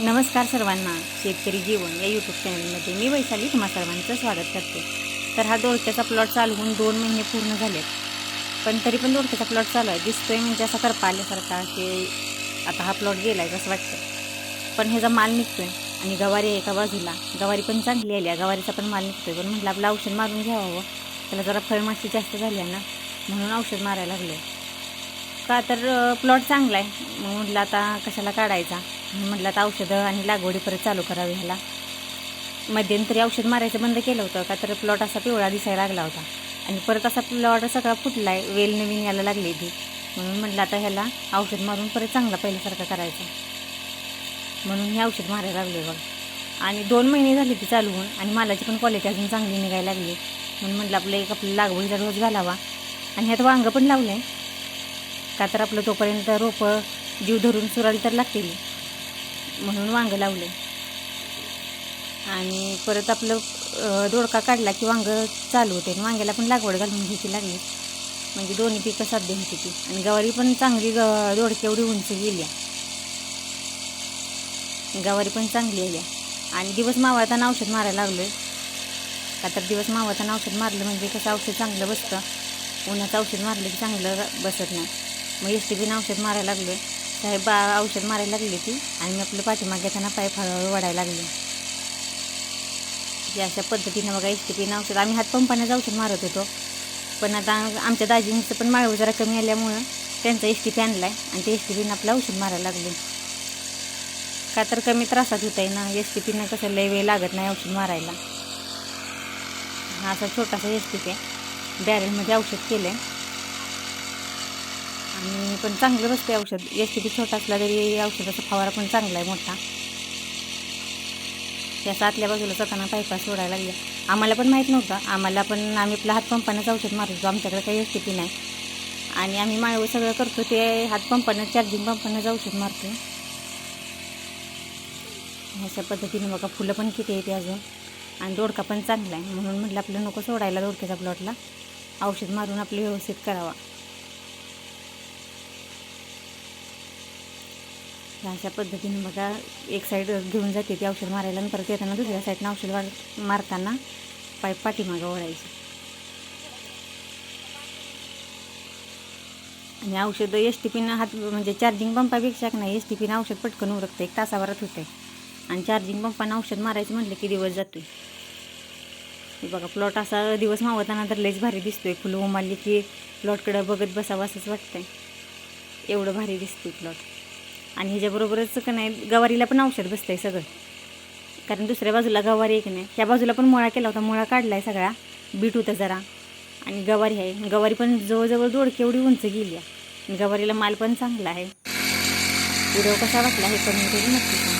नमस्कार सर्वांना. शेतकरी जीवन या यूट्यूब चॅनलमध्ये मी वैशाली तुम्हा सर्वांचं स्वागत करते. तर हा दोडक्याचा प्लॉट चालू होऊन दोन महिने पूर्ण झालेत. पण तरी पण दोडक्याचा प्लॉट चालू आहे. दिसतोय म्हणजे असा करपा आल्यासारखा की आता हा प्लॉट गेला आहे असं वाटतं पण ह्याचा माल निघतोय आणि गवारी आहे एका बाजूला. गवारी पण चांगली आली आहे. गवारीचा पण माल निघतोय. पण म्हटलं आपलं औषध मारून घ्यावं. त्याला जरा फळमाशी जास्त झाली आहे ना म्हणून औषध मारायला लागलं का तर प्लॉट चांगला आहे. मग म्हटलं आता कशाला काढायचा? म्हटलं आता औषधं आणि लागवडी परत चालू करावी ह्याला. मध्यंतरी औषध मारायचं बंद केलं होतं का तर प्लॉट असा पिवळा दिसायला लागला होता. आणि परत असा प्लॉट सगळा फुटला आहे वेल नवीन यायला लागली ती. म्हणून म्हटलं आता ह्याला औषध मारून परत चांगला पहिल्यासारखा करायचा. म्हणून हे औषध मारायला लागले बघ. आणि दोन महिने झाले ती चालू होऊन आणि मालाची पण क्वालिटी अजून चांगली निघायला लागली. म्हणून म्हटलं आपलं एक आपलं लागवडीचा रोज घालावा. आणि ह्यात वांगं पण लावलं आहे का तर आपलं तोपर्यंत रोपं जीव धरून सुराली तर लागतील. म्हणून वांगं लावलं. आणि परत आपलं दोडका काढला की वांगं चालू होते. आणि वांग्याला पण लागवड घालून घ्यायची लागली. म्हणजे दोन्ही पिकं साध्य होती ती. आणि गवारी पण चांगली ग दोडकी एवढी उंच गेली. गवारी पण चांगली आली. आणि दिवस मावळताना औषध मारायला लागलो आहे का तर दिवस मावळताना औषध मारलं म्हणजे कसं औषध चांगलं बसतं. उन्हाचं औषध मारलं की चांगलं बसत नाही. मग एस टी बीनं औषध मारायला लागलो त्या बा औषध मारायला लागली ती आणि मी आपलं पाठीमागे त्यांना पाय हळूहळू वाढायला लागले. की अशा पद्धतीनं बघा एस टी औषध आम्ही हातपंपानेच औषध मारत होतो. पण आता आमच्या दाजींचं पण माळव जरा कमी आल्यामुळं त्यांचा एस टी पी आणला आहे आणि ते एस टी पीनं आपलं औषध मारायला लागले. का तर कमी त्रासात होत आहे ना एस टी पीनं कसं लय वेळ लागत नाही औषध मारायला. हा असा छोटासा एस टी पी आहे. बॅरेलमध्ये औषध केलं आहे आणि पण चांगलं बसते औषध. एस टी पी छोटा असला तरी औषधाचा फवारा पण चांगला आहे मोठा. त्याचा आतल्या बाजूला स्वतःना पायपा सोडायला लागल्या आम्हाला पण माहीत नव्हतं. आम्हाला पण आम्ही आपलं हातपंपानंच औषध मारतो. आमच्याकडे काही एस टी पी नाही. आणि आम्ही माळवं सगळं करतो. ते हातपंपानं चार्जिंग पंपानंच औषध मारतो अशा पद्धतीने बघा फुलं पण किती येते अजून. आणि दोडका पण चांगला आहे. म्हणून म्हटलं आपलं नको सोडायला दोडक्याचा प्लॉटला औषध मारून आपलं व्यवस्थित करावा. अशा पद्धतीने बघा एक साईड घेऊन जाते ती औषध मारायला आणि परत येताना दुसऱ्या साईडनं औषध वाढ मारताना पाईप पाठीमागं ओढायचं. आणि औषध एस टी पीनं हात म्हणजे चार्जिंग पंपापेक्षा नाही एस टी पीनं औषध पटकन उरकतं एक तासाभरात होतं आणि चार्जिंग पंपानं औषध मारायचं म्हटलं की दिवस जातो बघा प्लॉट असा दिवस मावताना तर लईच भारी दिसतोय. फुलं उमारली की प्लॉटकडं बघत बसावं असंच वाटतंय. एवढं भारी दिसतोय प्लॉट आणि ह्याच्याबरोबरच का नाही गवारीला पण औषध बसतंय सगळं. कारण दुसऱ्या बाजूला गवारी एक नाही ह्या बाजूला पण मुळा केला होता मुळा काढला आहे सगळा बीट होता जरा. आणि गवारी आहे गवारी पण जवळजवळ दोडकी एवढी उंच गेली आहे. गवारीला माल पण चांगला आहे. व्हिडिओ कसा वाटला हे कमेंट करून नक्की